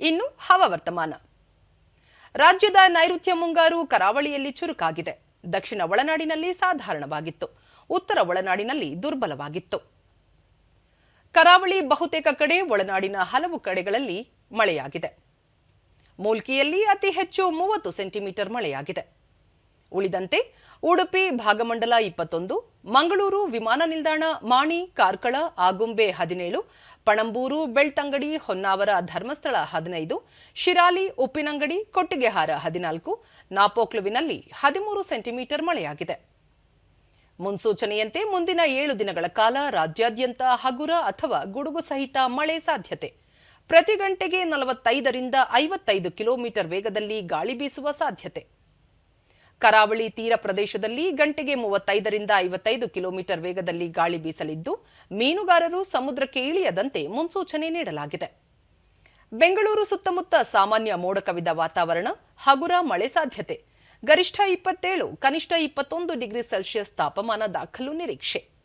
ಇನ್ನು ಹವಾವರ್ತಮಾನ ರಾಜ್ಯದ ನೈಋತ್ಯ ಮುಂಗಾರು ಕರಾವಳಿಯಲ್ಲಿ ಚುರುಕಾಗಿದೆ. ದಕ್ಷಿಣ ಒಳನಾಡಿನಲ್ಲಿ ಸಾಧಾರಣವಾಗಿತ್ತು. ಉತ್ತರ ಒಳನಾಡಿನಲ್ಲಿ ದುರ್ಬಲವಾಗಿತ್ತು. ಕರಾವಳಿ ಬಹುತೇಕ ಕಡೆ ಒಳನಾಡಿನ ಹಲವು ಕಡೆಗಳಲ್ಲಿ ಮಳೆಯಾಗಿದೆ. ಮೂಲ್ಕಿಯಲ್ಲಿ ಅತಿ ಹೆಚ್ಚು ಮೂವತ್ತು ಸೆಂಟಿಮೀಟರ್ ಮಳೆಯಾಗಿದೆ. ಉಳಿದಂತೆ ಉಡುಪಿ, ಭಾಗಮಂಡಲ ಇಪ್ಪತ್ತೊಂದು ಮಂಗಳೂರು ವಿಮಾನ ನಿಲ್ದಾಣ, ಮಾಣಿ, ಕಾರ್ಕಳ ಆಗುಂಬೆ ಹದಿನೇಳು, ಪಣಂಬೂರು, ಬೆಳ್ತಂಗಡಿ, ಹೊನ್ನಾವರ ಧರ್ಮಸ್ಥಳ ಹದಿನೈದು, ಶಿರಾಲಿ, ಉಪ್ಪಿನಂಗಡಿ, ಕೊಟ್ಟಿಗೆಹಾರ ಹದಿನಾಲ್ಕು, ನಾಪೋಕ್ಲುವಿನಲ್ಲಿ ಹದಿಮೂರು ಸೆಂಟಿಮೀಟರ್ ಮಳೆಯಾಗಿದೆ. ಮುನ್ಸೂಚನೆಯಂತೆ ಮುಂದಿನ ಏಳು ದಿನಗಳ ಕಾಲ ರಾಜ್ಯಾದ್ಯಂತ ಹಗುರ ಅಥವಾ ಗುಡುಗು ಸಹಿತ ಮಳೆ ಸಾಧ್ಯತೆ. ಪ್ರತಿ ಗಂಟೆಗೆ ನಲವತ್ತೈದರಿಂದ ಐವತ್ತೈದು ಕಿಲೋಮೀಟರ್ ವೇಗದಲ್ಲಿ ಗಾಳಿ ಬೀಸುವ ಸಾಧ್ಯತೆ. ಕರಾವಳಿ ತೀರ ಪ್ರದೇಶದಲ್ಲಿ ಗಂಟೆಗೆ ಮೂವತ್ತೈದರಿಂದ ಐವತ್ತೈದು ಕಿಲೋಮೀಟರ್ ವೇಗದಲ್ಲಿ ಗಾಳಿ ಬೀಸಲಿದ್ದು, ಮೀನುಗಾರರು ಸಮುದ್ರಕ್ಕೆ ಇಳಿಯದಂತೆ ಮುನ್ಸೂಚನೆ ನೀಡಲಾಗಿದೆ. ಬೆಂಗಳೂರು ಸುತ್ತಮುತ್ತ ಸಾಮಾನ್ಯ ಮೋಡ ಕವಿದ ವಾತಾವರಣ, ಹಗುರ ಮಳೆ ಸಾಧ್ಯತೆ. ಗರಿಷ್ಠ ಇಪ್ಪತ್ತೇಳು, ಕನಿಷ್ಠ ಇಪ್ಪತ್ತೊಂದು ಡಿಗ್ರಿ ಸೆಲ್ಸಿಯಸ್ ತಾಪಮಾನ ದಾಖಲು ನಿರೀಕ್ಷೆ.